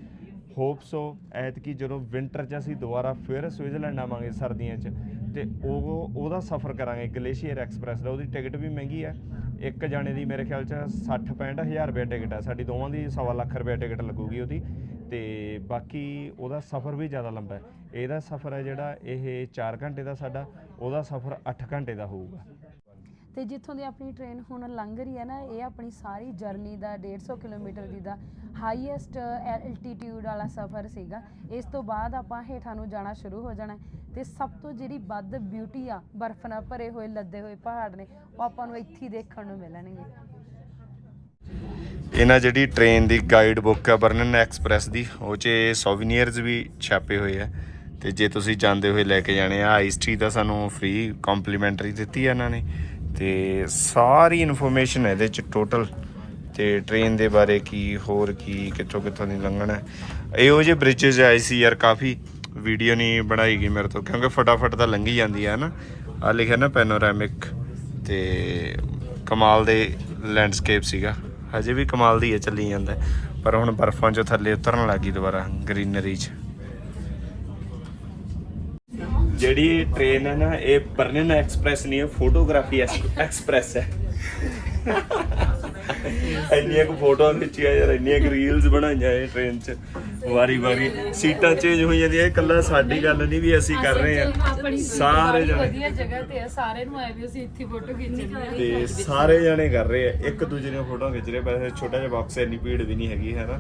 [SPEAKER 1] ਹੋਪ ਸੋ ਐਤਕੀ ਜਦੋਂ ਵਿੰਟਰ 'ਚ ਅਸੀਂ ਦੁਬਾਰਾ ਫਿਰ ਸਵਿਟਜ਼ਰਲੈਂਡ ਆਵਾਂਗੇ ਸਰਦੀਆਂ 'ਚ ਤੇ ਉਹ ਉਹਦਾ ਸਫ਼ਰ ਕਰਾਂਗੇ, ਗਲੇਸ਼ੀਅਰ ਐਕਸਪ੍ਰੈਸ ਦਾ। ਉਹਦੀ ਟਿਕਟ ਵੀ ਮਹਿੰਗੀ ਹੈ। ਇੱਕ ਜਾਣੇ ਦੀ ਮੇਰੇ ਖਿਆਲ 'ਚ 60 ਹਜ਼ਾਰ ਰੁਪਏ ਟਿਕਟ ਹੈ। ਸਾਡੀ ਦੋਵਾਂ ਦੀ ਸਵਾ ਲੱਖ ਰੁਪਏ ਟਿਕਟ ਲੱਗੂਗੀ ਉਹਦੀ। ਤੇ ਬਾਕੀ ਉਹਦਾ ਸਫ਼ਰ ਵੀ ਜ਼ਿਆਦਾ ਲੰਬਾ ਹੈ। ਇਹਦਾ ਸਫ਼ਰ ਹੈ ਜਿਹੜਾ ਇਹ 4 ਘੰਟੇ ਦਾ ਸਾਡਾ, ਉਹਦਾ ਸਫ਼ਰ 8 ਘੰਟੇ ਦਾ ਹੋਊਗਾ।
[SPEAKER 2] ਤੇ ਜਿੱਥੋਂ ਦੀ ਆਪਣੀ ਟ੍ਰੇਨ ਹੁਣ ਲੰਘ ਰਹੀ ਹੈ ਨਾ, ਇਹ ਆਪਣੀ ਸਾਰੀ ਜਰਨੀ ਦਾ 150 ਕਿਲੋਮੀਟਰ ਦੀ ਦਾ ਹਾਈਐਸਟ ਐਲਟੀਟਿਊਡ ਵਾਲਾ ਸਫ਼ਰ ਸੀਗਾ। ਇਸ ਤੋਂ ਬਾਅਦ ਆਪਾਂ ਹੇਠਾਂ ਨੂੰ ਜਾਣਾ ਸ਼ੁਰੂ ਹੋ ਜਾਣਾ ਹੈ। ਤੇ ਸਭ ਤੋਂ ਜਿਹੜੀ ਵੱਧ ਬਿਊਟੀ ਆ, ਬਰਫ਼ ਨਾਲ ਭਰੇ ਹੋਏ, ਲੱਦੇ ਹੋਏ ਪਹਾੜ ਨੇ, ਉਹ ਆਪਾਂ ਨੂੰ ਇੱਥੇ ਦੇਖਣ ਨੂੰ ਮਿਲਣਗੇ।
[SPEAKER 1] ਇਹਨਾਂ ਜਿਹੜੀ ਟ੍ਰੇਨ ਦੀ ਗਾਈਡ ਬੁੱਕ ਹੈ ਬਰਨਨ ਐਕਸਪ੍ਰੈਸ ਦੀ, ਉਹ 'ਚ ਸੋਵੀਨੀਅਰਸ ਵੀ ਛਾਪੇ ਹੋਏ ਆ। ਤੇ ਜੇ ਤੁਸੀਂ ਜਾਂਦੇ ਹੋਏ ਲੈ ਕੇ ਜਾਣੇ ਆ ਆਈਸ ਟੀ ਦਾ ਸਾਨੂੰ ਫ੍ਰੀ ਕੰਪਲੀਮੈਂਟਰੀ ਦਿੱਤੀ ਹੈ ਇਹਨਾਂ ਨੇ। ਤੇ ਸਾਰੀ ਇਨਫੋਰਮੇਸ਼ਨ ਹੈ ਇਹਦੇ 'ਚ ਟੋਟਲ ਤੇ ਟ੍ਰੇਨ ਦੇ ਬਾਰੇ ਕੀ, ਹੋਰ ਕੀ, ਕਿੱਥੋਂ ਕਿੱਥੋਂ ਦੀ ਲੰਘਣਾ ਇਹੋ ਜਿਹੇ ਬ੍ਰਿਜਸ ਆਈ ਸੀ ਯਾਰ, ਕਾਫੀ ਵੀਡੀਓ ਨਹੀਂ ਬਣਾਈ ਗਈ ਮੇਰੇ ਤੋਂ, ਕਿਉਂਕਿ ਫਟਾਫਟ ਤਾਂ ਲੰਘੀ ਜਾਂਦੀ ਹੈ ਨਾ। ਆ ਲਿਖਿਆ ਨਾ ਪੈਨੋਰਾਮਿਕ ਤੇ ਕਮਾਲ ਦੇ ਲੈਂਡਸਕੇਪ ਸੀਗਾ। ਹਜੇ ਵੀ ਕਮਾਲ ਦੀ ਹੈ, ਚੱਲੀ ਜਾਂਦਾ ਪਰ ਹੁਣ ਬਰਫਾਂ 'ਚੋਂ ਥੱਲੇ ਉਤਰਨ ਲੱਗੀ ਦੁਬਾਰਾ, ਗ੍ਰੀਨਰੀ 'ਚ। ਜਿਹੜੀ ਟ੍ਰੇਨ ਹੈ ਨਾ, ਇਹ ਬਰਨਨ ਐਕਸਪ੍ਰੈਸ ਨਹੀਂ ਹੈ, ਫੋਟੋਗ੍ਰਾਫੀ ਐਕਸਪ੍ਰੈਸ ਹੈ। ਇੰਨੀਆਂ ਕੁ ਫੋਟੋਆਂ ਖਿੱਚੀਆਂ ਯਾਰ ਇੰਨੀਆਂ ਕੁ ਰੀਲਸ ਬਣਾਈਆਂ ਇਹ ਟ੍ਰੇਨ 'ਚ। ਵਾਰੀ ਵਾਰੀ ਸੀਟਾਂ ਚੇਂਜ ਹੋਈ ਜਾਂਦੀਆਂ ਇਹ ਕੱਲਾ ਸਾਡੀ ਗੱਲ ਨਹੀਂ ਵੀ ਅਸੀਂ ਕਰ ਰਹੇ ਹਾਂ। ਸਾਰੇ ਜਣੇ।
[SPEAKER 2] ਵਧੀਆ ਜਗ੍ਹਾ ਤੇ ਆ ਸਾਰੇ ਨੂੰ ਆਏ ਵੀ ਅਸੀਂ ਇੱਥੇ ਫੋਟੋ ਖਿੱਚਣੀ
[SPEAKER 1] ਤੇ ਸਾਰੇ ਜਣੇ ਕਰ ਰਹੇ ਆ ਇੱਕ ਦੂਜੇ ਦੀਆਂ ਫੋਟੋਆਂ ਖਿੱਚ ਰਹੇ ਵੈਸੇ ਛੋਟਾ ਜਿਹਾ ਬਾਕਸ ਇੰਨੀ ਭੀੜ ਵੀ ਨਹੀਂ ਹੈਗੀ ਹੈ ਨਾ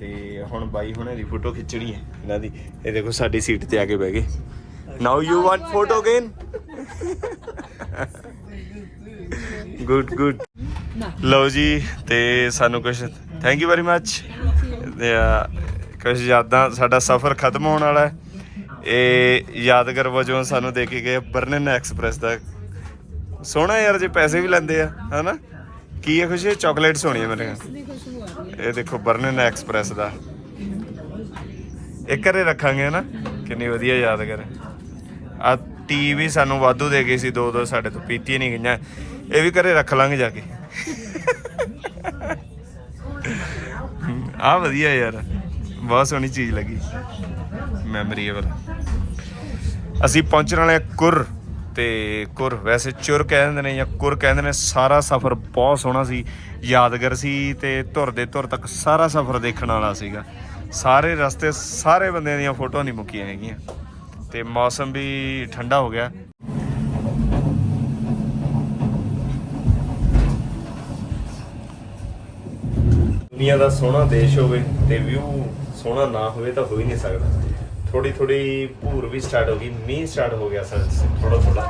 [SPEAKER 1] ਤੇ ਹੁਣ ਬਾਈ ਹੁਣੇ ਦੀ ਫੋਟੋ ਖਿੱਚਣੀ ਹੈ ਇਹਨਾਂ ਦੀ। ਇਹ ਦੇਖੋ ਸਾਡੀ ਸੀਟ ਤੇ ਆ ਕੇ ਬਹਿ ਗਏ। Now you want photo again good good ਲਓ ਜੀ, ਤੇ ਸਾਨੂੰ ਕੁਝ ਥੈਂਕ ਯੂ ਵੈਰੀ ਮੱਚ ਕੁਝ ਯਾਦਾਂ, ਸਾਡਾ ਸਫ਼ਰ ਖਤਮ ਹੋਣ ਵਾਲਾ ਹੈ। ਇਹ ਯਾਦਗਾਰ ਵਜੋਂ ਸਾਨੂੰ ਦੇ ਕੇ ਗਏ ਬਰਨਨ ਐਕਸਪ੍ਰੈਸ ਦਾ। ਸੋਹਣਾ ਯਾਰ, ਜੇ ਪੈਸੇ ਵੀ ਲੈਂਦੇ ਆ, ਹਨਾ? ਕੀ ਹੈ ਖੁਸ਼ੀ? ਚਾਕਲੇਟ ਸੋਹਣੀ ਹੈ ਮੇਰੇ ਕੋਲ। ਇਹ ਦੇਖੋ, ਬਰਨਨ ਐਕਸਪ੍ਰੈਸ ਦਾ। ਇਹ ਘਰੇ ਰੱਖਾਂਗੇ ਨਾ ਕਿੰਨੀ ਵਧੀਆ ਯਾਦਗਾਰ ਆ ਟੀ ਵੀ ਸਾਨੂੰ ਵਾਧੂ ਦੇ ਗਈ ਸੀ ਦੋ ਦੋ ਸਾਡੇ ਤੋਂ ਪੀਤੀ ਨਹੀਂ ਗਈਆਂ। ਇਹ ਵੀ ਘਰੇ ਰੱਖ ਲਾਂਗੇ ਜਾ ਕੇ। ਆ ਵਧੀਆ ਯਾਰ, ਬਹੁਤ ਸੋਹਣੀ ਚੀਜ਼ ਲੱਗੀ ਮੈਮਰੀਏਬਲ ਅਸੀਂ ਪਹੁੰਚਣ ਵਾਲੇ ਹਾਂ ਕੁਰ, ਤੇ ਕੁਰ ਵੈਸੇ ਚੁਰ ਕਹਿੰਦੇ ਨੇ ਜਾਂ ਕੁਰ ਕਹਿੰਦੇ ਨੇ, ਸਾਰਾ ਸਫ਼ਰ ਬਹੁਤ ਸੋਹਣਾ ਸੀ, ਯਾਦਗਾਰ ਸੀ ਤੇ ਧੁਰ ਦੇ ਧੁਰ ਤੱਕ ਸਾਰਾ ਸਫ਼ਰ ਦੇਖਣ ਵਾਲਾ ਸੀਗਾ। ਸਾਰੇ ਰਸਤੇ, ਸਾਰੇ ਬੰਦਿਆਂ ਦੀਆਂ ਫੋਟੋਆਂ ਨਹੀਂ ਮੁੱਕੀਆਂ ਹੈਗੀਆਂ। ਤੇ ਮੌਸਮ ਵੀ ਠੰਡਾ ਹੋ ਗਿਆ। ਦੁਨੀਆ ਦਾ ਸੋਹਣਾ ਦੇਸ਼ ਹੋਵੇ ਤੇ ਵਿਊ ਸੋਹਣਾ ਨਾ ਹੋਵੇ ਤਾਂ ਹੋ ਹੀ ਨਹੀਂ ਸਕਦਾ। ਥੋੜੀ ਥੋੜੀ ਭੂਰ ਵੀ ਸਟਾਰਟ ਹੋ ਗਈ ਮੀਂਹ ਸਟਾਰਟ ਹੋ ਗਿਆ ਸਰ ਥੋੜਾ ਥੋੜਾ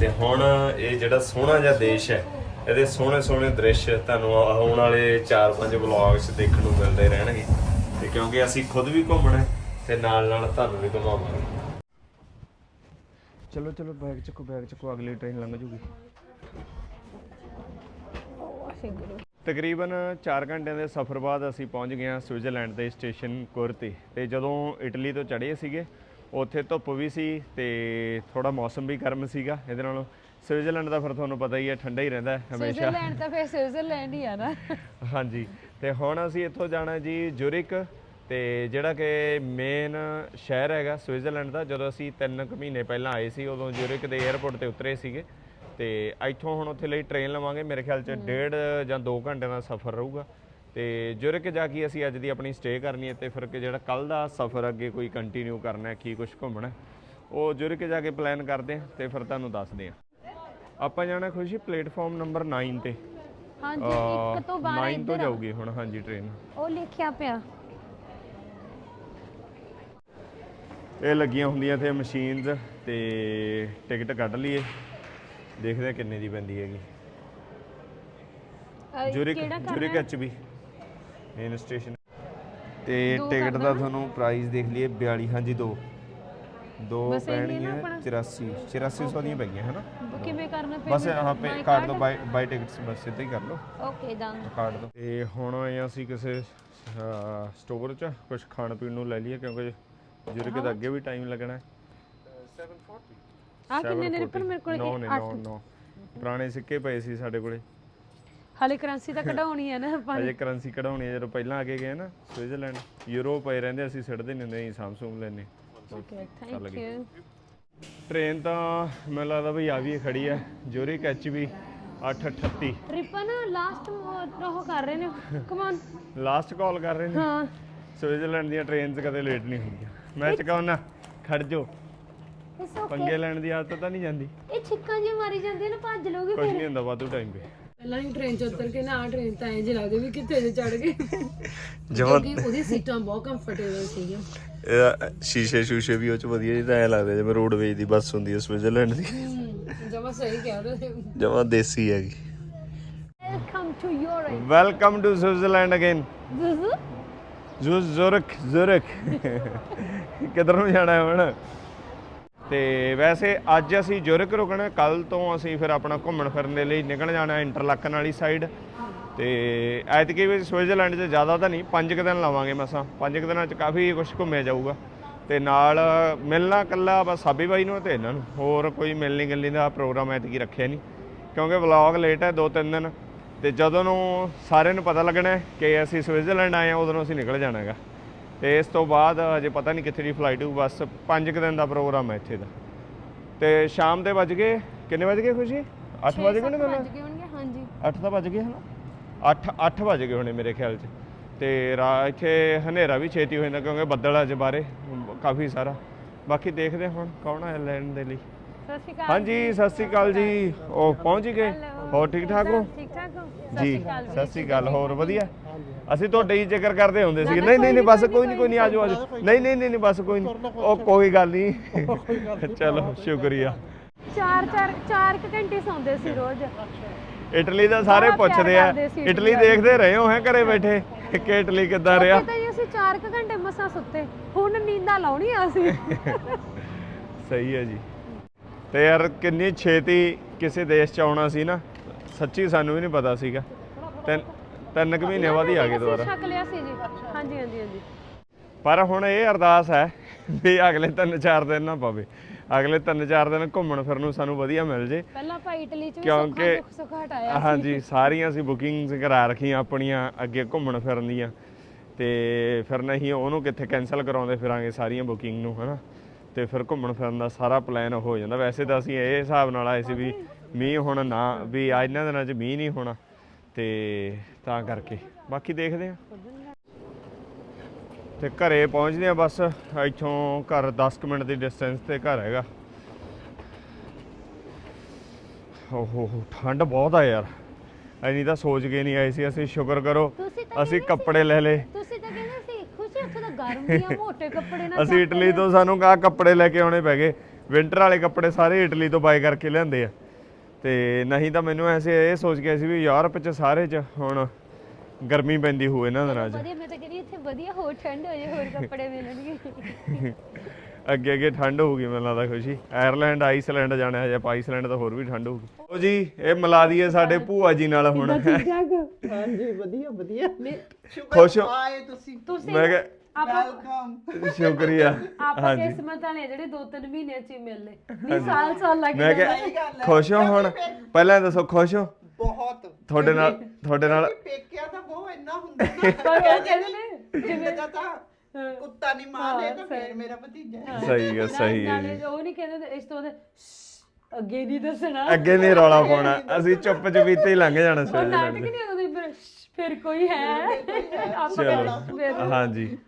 [SPEAKER 1] ਤੇ ਹੁਣ ਇਹ ਜਿਹੜਾ ਸੋਹਣਾ ਜਿਹਾ ਦੇਸ਼ ਹੈ ਇਹਦੇ ਸੋਹਣੇ ਸੋਹਣੇ ਦ੍ਰਿਸ਼ ਤੁਹਾਨੂੰ ਆਉਣ ਵਾਲੇ 4-5 ਵਲੌਗਸ ਦੇਖਣ ਨੂੰ ਮਿਲਦੇ ਰਹਿਣਗੇ। ਤੇ ਕਿਉਂਕਿ ਅਸੀਂ ਖੁਦ ਵੀ ਘੁੰਮਣਾ ਤੇ ਨਾਲ ਨਾਲ ਤੁਹਾਨੂੰ ਵੀ ਘੁਮਾਵਾਂਗੇ। ਚਲੋ ਚਲੋ ਬੈਗ ਚੱਕੋ ਬੈਗ ਚੱਕੋ ਅਗਲੀ ਟ੍ਰੇਨ ਲੰਘ ਜੂਗੀ। ਤਕਰੀਬਨ 4 ਘੰਟਿਆਂ ਦੇ ਸਫ਼ਰ ਬਾਅਦ ਅਸੀਂ ਪਹੁੰਚ ਗਏ ਹਾਂ ਸਵਿਟਜ਼ਰਲੈਂਡ ਦੇ ਸਟੇਸ਼ਨ ਕੁਰ ਤੇ ਤੇ ਜਦੋਂ ਇਟਲੀ ਤੋਂ ਚੜ੍ਹੇ ਸੀਗੇ ਉੱਥੇ ਧੁੱਪ ਵੀ ਸੀ ਤੇ ਥੋੜਾ ਮੌਸਮ ਵੀ ਗਰਮ ਸੀਗਾ ਇਹਦੇ ਨਾਲੋਂ। ਸਵਿਟਜ਼ਰਲੈਂਡ ਦਾ ਫਿਰ ਤੁਹਾਨੂੰ ਪਤਾ ਹੀ ਹੈ ਠੰਡਾ ਹੀ ਰਹਿੰਦਾ ਹੈ ਹਮੇਸ਼ਾ।
[SPEAKER 2] ਸਵਿਟਜ਼ਰਲੈਂਡ ਤਾਂ ਫਿਰ ਸਵਿਟਜ਼ਰਲੈਂਡ ਹੀ ਆ ਨਾ।
[SPEAKER 1] ਹਾਂਜੀ ਤੇ ਹੁਣ ਅਸੀਂ ਇੱਥੋਂ ਜਾਣਾ ਜੀ ਜੁਰਿਕ ਤੇ ਜਿਹੜਾ ਕਿ ਮੇਨ ਸ਼ਹਿਰ ਹੈਗਾ ਸਵਿਟਜ਼ਰਲੈਂਡ ਦਾ ਜਦੋਂ ਅਸੀਂ 3 ਕੁ ਮਹੀਨੇ ਪਹਿਲਾਂ ਆਏ ਸੀ ਉਦੋਂ ਜੁਰਿਕ ਦੇ 에ਅਰਪੋਰਟ ਤੇ ਉਤਰੇ ਸੀਗੇ। ਤੇ ਇੱਥੋਂ ਹੁਣ ਉੱਥੇ ਲਈ ਟ੍ਰੇਨ ਲਵਾਂਗੇ। ਮੇਰੇ ਖਿਆਲ ਚ ਡੇਢ ਜਾਂ 2 ਘੰਟਿਆਂ ਦਾ ਸਫ਼ਰ ਰਹੂਗਾ। ਤੇ ਜੁਰਿਕ ਜਾ ਕੇ ਅਸੀਂ ਅੱਜ ਦੀ ਆਪਣੀ ਸਟੇ ਕਰਨੀ ਹੈ ਤੇ ਫਿਰ ਕਿ ਜਿਹੜਾ ਕੱਲ ਦਾ ਸਫ਼ਰ ਅੱਗੇ ਕੋਈ ਕੰਟੀਨਿਊ ਕਰਨਾ ਹੈ ਕੀ ਕੁਝ ਘੁੰਮਣਾ ਉਹ ਜੁਰਿਕ ਜਾ ਕੇ ਪਲਾਨ ਕਰਦੇ ਹਾਂ ਤੇ ਫਿਰ ਤੁਹਾਨੂੰ ਦੱਸਦੇ ਹਾਂ। ਆਪਾਂ ਜਾਣਾ ਖੁਸ਼ੀ ਪਲੇਟਫਾਰਮ ਨੰਬਰ 9 ਤੇ।
[SPEAKER 2] ਹਾਂਜੀ ਇੱਕ ਤੋਂ 12
[SPEAKER 1] 9 ਤੋਂ
[SPEAKER 2] ਇੱਧਰ ਆ।
[SPEAKER 1] ਜਾਊਗੀ ਹੁਣ ਹਾਂਜੀ ਟ੍ਰੇਨ
[SPEAKER 2] ਉਹ ਲਿਖਿਆ ਪਿਆ।
[SPEAKER 1] ਇਹ ਲੱਗੀਆਂ ਹੁੰਦੀਆਂ ਇੱਥੇ ਮਸ਼ੀਨਸ ਤੇ ਟਿਕਟ ਕੱਢ ਲਈਏ। ਦੇਖਦੇ ਹਾਂ ਕਿੰਨੇ ਦੀ ਪੈਂਦੀ ਹੈਗੀ।
[SPEAKER 2] ਅਹ,
[SPEAKER 1] ਜੁਰਿਕ
[SPEAKER 2] ਕਿਹੜਾ ਕਰਨਾ
[SPEAKER 1] ਜੁਰਿਕ
[SPEAKER 2] ਹੈ?
[SPEAKER 1] ਐਚ ਵੀ ਮੇਨ ਸਟੇਸ਼ਨ ਤੇ
[SPEAKER 2] ਦੋ
[SPEAKER 1] ਟਿਕਟ ਦਾ
[SPEAKER 2] ਨਾ?
[SPEAKER 1] ਤੁਹਾਨੂੰ ਪ੍ਰਾਈਸ ਦੇਖ ਲਈਏ 42 ਹਾਂਜੀ ਦੋ। ਦੋ
[SPEAKER 2] ਬਸ ਇੰਨੀ ਹੈ ਨਾ
[SPEAKER 1] ਪੈਣਗੀਆਂ
[SPEAKER 2] ਆਪਣਾ?
[SPEAKER 1] 84 8400 ਦੀਆਂ ਪਈਆਂ ਹਨਾ
[SPEAKER 2] ਕਿਵੇਂ ਕਰਨਾ
[SPEAKER 1] ਬਸ
[SPEAKER 2] payment?
[SPEAKER 1] ਹਾਂ ਪੇ ਕਾਰਡ? ਤੋਂ ਬਾਈ ਬਾਈ ਟਿਕਟਸ ਬਸ ਸਿੱਧਾ ਹੀ ਕਰ ਲਓ।
[SPEAKER 2] ਓਕੇ ਡਨ
[SPEAKER 1] ਕਾਰਡ ਤੋਂ। ਤੇ ਹੁਣ ਆਏ ਹਾਂ ਅਸੀਂ ਕਿਸੇ ਸਟੋਰ 'ਚ ਕੁਝ ਖਾਣ ਪੀਣ ਨੂੰ ਲੈ ਲਈਏ ਕਿਉਂਕਿ ਜੁਰਿਕ ਦਾ ਅੱਗੇ ਵੀ ਟਾਈਮ ਲੱਗਣਾ ਹੈ।
[SPEAKER 2] ਆ ਕਿੰਨੇ ਨੇ ਰਿਪਨ ਮੇਰੇ ਕੋਲ?
[SPEAKER 1] ਨੋ ਨੇ ਨੋ ਨੋ। ਪੁਰਾਣੇ ਸਿੱਕੇ ਪਏ ਸੀ ਸਾਡੇ ਕੋਲੇ।
[SPEAKER 2] ਹਾਲੇ ਕਰੰਸੀ ਤਾਂ ਕਢਾਉਣੀ ਹੈ ਨਾ ਆਪਾਂ
[SPEAKER 1] ਅਜੇ ਕਰੰਸੀ ਕਢਾਉਣੀ ਹੈ ਜਦੋਂ ਪਹਿਲਾਂ ਆ ਕੇ ਗਏ ਨਾ ਸਵਿਟਜ਼ਰਲੈਂਡ ਯੂਰੋ ਪਏ ਰਹਿੰਦੇ ਅਸੀਂ ਸਿੱਟਦੇ ਨਹੀਂ ਹੁੰਦੇ Samsung ਲੈਨੇ
[SPEAKER 2] ਓਕੇ ਥੈਂਕ। ਯੂ
[SPEAKER 1] ਟ੍ਰੇਨ ਤਾਂ ਮੈਨੂੰ ਲੱਗਦਾ ਵੀ ਆ ਵੀ ਖੜੀ ਹੈ ਜੂਰਿਕ ਐਚਬੀ 838
[SPEAKER 2] ਰਿਪਨ ਲਾਸਟ ਉਹ ਕਰ ਰਹੇ ਨੇ ਕਮ ਔਨ
[SPEAKER 1] ਲਾਸਟ ਕਾਲ ਕਰ ਰਹੇ ਨੇ।
[SPEAKER 2] ਹਾਂ।
[SPEAKER 1] ਸਵਿਟਜ਼ਰਲੈਂਡ ਦੀਆਂ ਟ੍ਰੇਨਸ ਕਦੇ ਲੇਟ ਨਹੀਂ ਹੁੰਦੀਆਂ। ਮੈਂ ਚਕਾਉਣਾ ਖੜ ਜੋ
[SPEAKER 2] ਇਟਸ ਓਕੇ
[SPEAKER 1] ਪੰਗੇ ਲੈਣ ਦੀ ਆਦਤ ਤਾਂ ਨਹੀਂ ਜਾਂਦੀ।
[SPEAKER 2] ਇਹ ਛਿੱਕਾਂ ਜੀ ਮਾਰੀ ਜਾਂਦੇ ਨੇ ਭੱਜ ਲੋਗੇ
[SPEAKER 1] ਕੁਝ ਨਹੀਂ ਹੁੰਦਾ ਵਾਧੂ ਟਾਈਮ ਪੇ
[SPEAKER 2] ਪਹਿਲਾਂ ਹੀ ਟ੍ਰੇਨ ਚ ਉਤਰ ਕੇ ਨਾ ਟ੍ਰੇਨ ਤਾਂ ਐਂ ਜਿਹਾ ਲੱਗਦਾ ਵੀ ਕਿੱਥੇ ਜੇ ਚੜ ਗਏ।
[SPEAKER 1] ਜਮਾਂ
[SPEAKER 2] ਕਿਉਂਕਿ ਉਹਦੀ ਸੀਟਾਂ ਬਹੁਤ ਕੰਫਰਟੇਬਲ ਸੀਗੀਆਂ।
[SPEAKER 1] ਇਹਦਾ ਸ਼ੀਸ਼ੇ ਸ਼ੂਸ਼ੇ ਵੀ ਉਹ ਚ ਵਧੀਆ ਜਿਹਾ ਐ ਲੱਗਦਾ ਜਿਵੇਂ ਰੋਡਵੇਜ ਦੀ ਬੱਸ ਹੁੰਦੀ ਹੈ ਸਵਿਟਜ਼ਰਲੈਂਡ ਦੀ।
[SPEAKER 2] ਜਮਾ ਸਹੀ ਕਹਿ ਰਹੇ
[SPEAKER 1] ਜਮਾ ਦੇਸੀ ਹੈਗੀ।
[SPEAKER 2] Welcome to your
[SPEAKER 1] welcome to Switzerland again zoo Zurich Zurich ਕਿੱਧਰ ਨੂੰ ਜਾਣਾ ਹੈ ਹੁਣ? ਤੇ ਵੈਸੇ ਅੱਜ ਅਸੀਂ ਜ਼ੁਰਕ ਰੁਕਣਾ, ਕੱਲ ਤੋਂ ਅਸੀਂ ਫਿਰ ਆਪਣਾ ਘੁੰਮਣ ਫਿਰਨ ਦੇ ਲਈ ਨਿਕਲ ਜਾਣਾ ਇੰਟਰਲਕਨ ਵਾਲੀ ਸਾਈਡ ਤੇ ਐਤਕੀ ਵੀ ਸਵਿਟਜ਼ਰਲੈਂਡ 'ਚ ਜ਼ਿਆਦਾ ਤਾਂ ਨਹੀਂ, ਪੰਜ ਕੁ ਦਿਨ ਲਾਵਾਂਗੇ ਮਸਾਂ। ਪੰਜ ਕੁ ਦਿਨਾਂ 'ਚ ਕਾਫੀ ਕੁਝ ਘੁੰਮਿਆ ਜਾਊਗਾ। ਤੇ ਨਾਲ ਮਿਲਣਾ ਕੱਲਾ ਬਸ ਸਾਬੀ ਬਾਈ ਨੂੰ ਤੇ ਇਹਨਾਂ ਨੂੰ। ਹੋਰ ਕੋਈ ਮਿਲਣੀ ਗੱਲੀ ਦਾ ਪ੍ਰੋਗਰਾਮ ਐਤਕੀ ਰੱਖਿਆ ਨਹੀਂ। ਕਿਉਂਕਿ ਵਲੌਗ ਲੇਟ ਹੈ ਦੋ ਤਿੰਨ ਦਿਨ। ਤੇ ਜਦੋਂ ਨੂੰ ਸਾਰਿਆਂ ਨੂੰ ਪਤਾ ਲੱਗਣਾ ਕਿ ਅਸੀਂ ਸਵਿਟਜ਼ਰਲੈਂਡ ਆਏ ਹਾਂ, ਉਦੋਂ ਨੂੰ ਅਸੀਂ ਨਿਕਲ ਜਾਣਾ ਹੈਗਾ। ਤੇ ਇਸ ਤੋਂ ਬਾਅਦ ਅਜੇ ਪਤਾ ਨਹੀਂ ਕਿੱਥੇ ਦੀ ਫਲਾਈਟ ਹੋਊ ਬਸ 5 ਕੁ ਦਿਨ ਦਾ ਪ੍ਰੋਗਰਾਮ ਹੈ ਇੱਥੇ ਦਾ। ਤੇ ਸ਼ਾਮ ਦੇ ਵੱਜ ਗਏ ਕਿੰਨੇ ਵੱਜ ਗਏ ਖੁਸ਼ੀ? 8 ਵੱਜ ਗਏ ਨੇ
[SPEAKER 2] ਹੋਣਗੇ ਹਾਂਜੀ।
[SPEAKER 1] 8 ਤਾਂ ਵੱਜ ਗਏ ਹਨਾ? 8 8 ਵੱਜ ਗਏ ਹੋਣੇ ਮੇਰੇ ਖਿਆਲ 'ਚ। ਤੇ ਰਾ ਇੱਥੇ ਹਨੇਰਾ ਵੀ ਛੇਤੀ ਹੋ ਜਾਂਦਾ ਕਿਉਂਕਿ ਬੱਦਲ ਆ ਬਾਰੇ ਕਾਫੀ ਸਾਰਾ। ਬਾਕੀ ਦੇਖਦੇ ਹੁਣ ਕੌਣ ਆ ਲੈਣ ਦੇ ਲਈ।
[SPEAKER 2] ਸਤਿ ਸ਼੍ਰੀ ਅਕਾਲ
[SPEAKER 1] ਹਾਂਜੀ ਸਤਿ ਸ੍ਰੀ ਅਕਾਲ ਜੀ। ਉਹ ਪਹੁੰਚ ਗਏ? ਹੋਰ ਠੀਕ ਠਾਕ ਹੋ?
[SPEAKER 2] ਠੀਕ ਠਾਕ ਹੋ?
[SPEAKER 1] ਜੀ ਸਤਿ ਸ੍ਰੀ ਅਕਾਲ। ਹੋਰ ਵਧੀਆ? ਅਸੀਂ ਤੁਹਾਡੇ ਹੀ ਜ਼ਿਕਰ ਕਰਦੇ ਹੁੰਦੇ ਸੀ ਨਹੀਂ ਨਹੀਂ ਨਹੀਂ ਬਸ ਕੋਈ ਨਹੀਂ ਕੋਈ ਨਹੀਂ ਆਜੋ ਆਜੋ। ਨਹੀਂ। ਨਹੀਂ ਨਹੀਂ ਬਸ ਕੋਈ ਨਹੀਂ ਉਹ ਕੋਈ ਗੱਲ ਨਹੀਂ। ਚਲੋ ਸ਼ੁਕਰੀਆ।
[SPEAKER 2] ਚਾਰ ਚਾਰ ਚਾਰ ਕੁ ਘੰਟੇ ਸੌਂਦੇ ਸੀ ਰੋਜ਼।
[SPEAKER 1] ਇਟਲੀ ਦਾ ਸਾਰੇ ਪੁੱਛਦੇ ਆ ਇਟਲੀ ਦੇਖਦੇ ਰਹੇ ਹੋ ਹੈ ਘਰੇ ਬੈਠੇ? ਕਿ ਇਟਲੀ ਕਿੱਦਾਂ ਰਿਹਾ?
[SPEAKER 2] ਕਿਤੇ ਜੀ ਅਸੀਂ ਚਾਰ ਕੁ ਘੰਟੇ ਮਸਾਂ ਸੁੱਤੇ। ਹੁਣ ਨੀਂਦਾਂ ਲਾਉਣੀਆਂ ਅਸੀਂ।
[SPEAKER 1] ਸਹੀ ਹੈ ਜੀ। ਤੇ ਯਾਰ ਕਿੰਨੀ ਛੇਤੀ ਕਿਸੇ ਦੇਸ਼ ਚ ਆਉਣਾ ਸੀ ਨਾ ਸੱਚੀ ਸਾਨੂੰ ਵੀ ਨਹੀਂ ਪਤਾ ਸੀਗਾ। ਤਿੰਨ ਤਿੰਨ ਕੁ ਮਹੀਨੇ ਬਾਅਦ ਹੀ ਆ ਗਏ ਦੁਬਾਰਾ।
[SPEAKER 2] ਛਕ ਲਿਆ ਸੀ ਜੀ। ਹਾਂਜੀ ਹਾਂਜੀ ਹਾਂਜੀ।
[SPEAKER 1] ਪਰ ਹੁਣ ਇਹ ਅਰਦਾਸ ਹੈ ਵੀ ਅਗਲੇ ਤਿੰਨ ਚਾਰ ਦਿਨ ਨਾ ਪਵੇ। ਅਗਲੇ ਤਿੰਨ ਚਾਰ ਦਿਨ ਘੁੰਮਣ ਫਿਰਨ ਨੂੰ ਸਾਨੂੰ ਵਧੀਆ ਮਿਲ ਜੇ।
[SPEAKER 2] ਪਹਿਲਾਂ ਆਪਾਂ ਇਟਲੀ ਚ ਵੀ
[SPEAKER 1] ਕਿਉਂਕਿ-
[SPEAKER 2] ਸੁੱਖਾ ਹਟਾਇਆ
[SPEAKER 1] ਹਾਂਜੀ ਸਾਰੀਆਂ ਅਸੀਂ ਬੁਕਿੰਗਸ ਕਰਾ ਰੱਖੀਆਂ ਆਪਣੀਆਂ ਅੱਗੇ ਘੁੰਮਣ ਫਿਰਨ ਦੀਆਂ। ਤੇ ਫਿਰ ਨਹੀਂ ਉਹਨੂੰ ਕਿੱਥੇ ਕੈਨਸਲ ਕਰਾਉਂਦੇ ਫਿਰਾਂਗੇ ਸਾਰੀਆਂ ਬੁਕਿੰਗ ਨੂੰ ਹਨਾ? ਤੇ ਫਿਰ ਘੁੰਮਣ ਫਿਰਨ ਦਾ ਸਾਰਾ ਪਲਾਨ ਹੋ ਜਾਂਦਾ। ਵੈਸੇ ਤਾਂ ਅਸੀਂ ਇਹ ਹਿਸਾਬ ਨਾਲ ਆਏ ਸੀ ਵੀ ਮੀਂਹ ਹੁਣ ਨਾ ਵੀ ਆ ਇਹਨਾਂ ਦਿਨਾਂ 'ਚ ਮੀਂਹ ਨਹੀਂ ਹੋਣਾ। ਤੇ ਤਾਂ ਕਰਕੇ। ਬਾਕੀ ਦੇਖਦੇ ਆ ਤੇ ਘਰੇ ਪਹੁੰਚਦੇ ਆ ਬਸ। ਇੱਥੋਂ ਘਰ 10 ਕੁ ਮਿੰਟ ਦੀ ਡਿਸਟੈਂਸ ਤੇ ਘਰ ਹੈਗਾ। ਓਹੋ ਠੰਡ ਬਹੁਤ ਆ ਯਾਰ। ਐਨੀ ਤਾਂ ਸੋਚ ਕੇ ਨਹੀਂ ਆਏ ਸੀ ਅਸੀਂ ਸ਼ੁਕਰ ਕਰੋ। ਅਸੀਂ ਕੱਪੜੇ ਲੈ ਲਏ।
[SPEAKER 2] ਤੁਸੀਂ ਤਾਂ ਕਹਿੰਦੇ ਸੀ ਖੁਸ਼ੀ ਉੱਥੇ ਤਾਂ ਗਰਮ ਵੀ ਆ ਮੋਟੇ ਕੱਪੜੇ ਨਾਲ
[SPEAKER 1] ਅਸੀਂ ਇਟਲੀ ਤੋਂ ਸਾਨੂੰ ਕਾ ਕੱਪੜੇ ਲੈ ਕੇ ਆਉਣੇ ਪੈ ਗਏ? ਵਿੰਟਰ ਵਾਲੇ ਕੱਪੜੇ ਸਾਰੇ ਇਟਲੀ ਤੋਂ ਬਾਈ ਕਰਕੇ ਲਿਆਂਦੇ ਆ। ਤੇ ਨਹੀਂ ਤਾਂ ਮੈਨੂੰ ਐਸੇ ਇਹ ਸੋਚ ਕੇ ਸੀ ਵੀ ਯੂਰਪ ਚ ਸਾਰੇ ਚ ਹੁਣ ਗਰਮੀ ਪੈਂਦੀ ਹੋਊ ਇਹਨਾਂ ਦਿਨਾਂ 'ਚ।
[SPEAKER 2] ਵਧੀਆ ਮੈਂ ਤਾਂ ਕਹਿੰਦੀ ਇੱਥੇ ਵਧੀਆ ਹੋਰ ਠੰਡ ਹੋ ਜਾਏ ਹੋਰ ਕੱਪੜੇ ਮਿਲਣਗੇ।
[SPEAKER 1] ਅੱਗੇ ਅੱਗੇ ਠੰਡ ਹੋਊਗੀ ਮੈਨੂੰ ਲੱਗਦਾ ਖੁਸ਼ੀ। ਆਇਰਲੈਂਡ ਆਈਸਲੈਂਡ ਜਾਣਾ ਹੈ ਜਾਂ ਆਈਸਲੈਂਡ ਤਾਂ ਹੋਰ ਵੀ ਠੰਡ ਹੋਊਗੀ। ਉਹ ਜੀ ਇਹ ਮਿਲਾ ਦਈਏ ਸਾਡੇ ਭੂਆ ਜੀ ਨਾਲ ਹੁਣ।
[SPEAKER 4] ਹਾਂਜੀ ਵਧੀਆ ਵਧੀਆ।
[SPEAKER 1] ਖੁਸ਼ ਹੋ
[SPEAKER 4] ਆਏ ਤੁਸੀਂ।
[SPEAKER 2] ਤੁਸੀਂ
[SPEAKER 1] ਮੈਂ ਕਿਹਾ
[SPEAKER 2] ਆਪਾਂ
[SPEAKER 4] ਵੈਲਕਮ
[SPEAKER 1] ਸ਼ੁਕਰੀਆ।
[SPEAKER 2] ਆਪਾਂ ਕਿਸਮਤ ਵਾਲੇ ਆ ਜਿਹੜੇ ਦੋ ਤਿੰਨ ਮਹੀਨਿਆਂ ਚ ਹੀ ਮਿਲਲੇ ਨਹੀਂ ਸਾਲ ਸਾਲ ਲੱਗ
[SPEAKER 1] ਮੈਂ
[SPEAKER 2] ਜਾਂਦਾ
[SPEAKER 1] ਕਿਹਾ ਖੁਸ਼ ਹੋ ਹੁਣ? ਪਹਿਲਾਂ ਦੱਸੋ ਖੁਸ਼ ਹੋ?
[SPEAKER 4] ਬਹੁਤ।
[SPEAKER 1] ਤੁਹਾਡੇ ਨਾਲ ਤੁਹਾਡੇ ਨਾਲ
[SPEAKER 4] ਪੇਕਿਆ ਤਾਂ ਬਹੁਤ ਇੰਨਾ ਹੁੰਦਾ ਨਾ।
[SPEAKER 2] ਪਰ ਉਹ ਕਹਿੰਦੇ ਨੇ
[SPEAKER 4] ਜਿਵੇਂ ਦਾ ਤਾਂ ਕੁੱਤਾ ਨਹੀਂ ਮਾਰ ਤਾਂ ਫੇਰ ਮੇਰਾ ਭਤੀਜਾ ਹੈ।
[SPEAKER 1] ਸਹੀ ਹੈ ਸਹੀ ਹੈ।
[SPEAKER 2] ਨਾਲੇ ਉਹ ਨਹੀਂ ਕਹਿੰਦੇ ਇਸ ਤੋਂ "ਸ਼ਸ਼, ਅੱਗੇ ਨਹੀਂ ਦੱਸਣਾ।
[SPEAKER 1] ਅੱਗੇ ਨਹੀਂ ਰੌਲਾ ਪਾਉਣਾ। ਅਸੀਂ ਚੁੱਪ ਚਪੀਤੇ ਹੀ ਲੰਘ ਜਾਣਾ
[SPEAKER 2] ਉਹ
[SPEAKER 1] ਸਵੇਰੇ
[SPEAKER 2] ਨਾਟਕ ਨਹੀਂ ਉਹਦੇ ਫਿਰ "ਸ਼ਸ਼, ਫਿਰ ਕੋਈ ਹੈ। ਆਪਾਂ
[SPEAKER 1] ਚਲੋ। ਹਾਂਜੀ।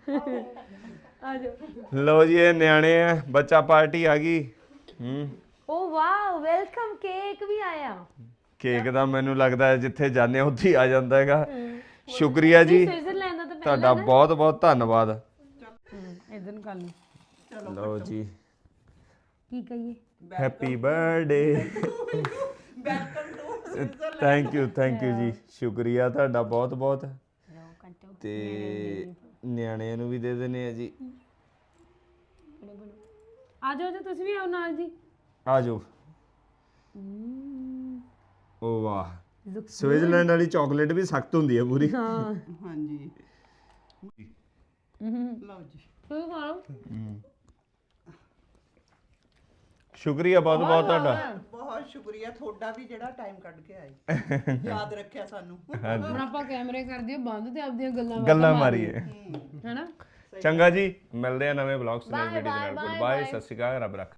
[SPEAKER 2] ਆ ਜਾਓ।
[SPEAKER 1] ਲਓ ਜੀ ਇਹ ਨਿਆਣੇ ਆ ਬੱਚਾ ਪਾਰਟੀ ਆ ਗਈ। ਹੂੰ।
[SPEAKER 2] ਓ ਵਾਓ ਵੈਲਕਮ ਕੇਕ ਵੀ ਆਇਆ।
[SPEAKER 1] ਕੇਕ ਦਾ ਮੈਨੂੰ ਲੱਗਦਾ ਹੈ ਜਿੱਥੇ ਜਾਂਦੇ ਉੱਥੇ ਹੀ ਆ ਜਾਂਦਾ ਹੈਗਾ। ਸ਼ੁਕਰੀਆ ਜੀ।
[SPEAKER 2] ਸਵਿਟਜ਼ਰਲੈਂਡ ਦਾ ਤਾਂ
[SPEAKER 1] ਤੁਹਾਡਾ ਬਹੁਤ ਬਹੁਤ ਧੰਨਵਾਦ।
[SPEAKER 2] ਇਦਾਂ ਕਰ ਲਓ
[SPEAKER 1] ਲਓ ਜੀ।
[SPEAKER 2] ਕੀ ਕਹੀਏ?
[SPEAKER 1] Happy birthday thank you thank you ji. ਸ਼ੁਕਰੀਆ ਤੁਹਾਡਾ ਬਹੁਤ ਬਹੁਤ ਤੇ ਨਿਆਣਿਆਂ ਨੂੰ ਵੀ ਦੇ ਦਿੰਦੇ ਆ ਜੀ।
[SPEAKER 2] ਆ ਜਾਓ ਜੀ ਤੁਸੀਂ ਵੀ ਆਓ ਨਾਲ ਜੀ।
[SPEAKER 1] ਆ ਜਾਓ। ਓ ਵਾਹ। ਸਵਿਟਜ਼ਰਲੈਂਡ ਵਾਲੀ ਚਾਕਲੇਟ ਵੀ ਸਖਤ ਹੁੰਦੀ ਹੈ ਪੂਰੀ।
[SPEAKER 2] ਹਾਂ।
[SPEAKER 4] ਹਾਂਜੀ। ਲਓ ਜੀ।
[SPEAKER 2] ਤੁਸੀਂ ਖਾ ਲਓ
[SPEAKER 1] ਸ਼ੁਕਰੀਆ ਬਹੁਤ ਬਹੁਤ ਤੁਹਾਡਾ।
[SPEAKER 4] ਬਹੁਤ ਸ਼ੁਕਰੀਆ ਤੁਹਾਡਾ ਵੀ ਜਿਹੜਾ ਟਾਈਮ ਕੱਢ ਕੇ ਆਏ। ਯਾਦ ਰੱਖਿਆ ਸਾਨੂੰ।
[SPEAKER 2] ਹੁਣ ਆਪਾਂ ਕੈਮਰੇ ਕਰ ਦਿਓ ਬੰਦ ਤੇ ਆਪਦੀਆਂ ਗੱਲਾਂ
[SPEAKER 1] ਗੱਲਾਂ ਮਾਰੀਏ।
[SPEAKER 2] ਹੈਨਾ?
[SPEAKER 1] ਚੰਗਾ ਜੀ ਮਿਲਦੇ ਆ ਨਵੇਂ ਬਲੌਗਸ ਨਵੇਂ ਵੀਡੀਓ ਦੇ ਨਾਲ ਗੁੱਡ ਬਾਏ ਸਤਿ ਸ਼੍ਰੀ ਅਕਾਲ ਰੱਬ ਰੱਖ।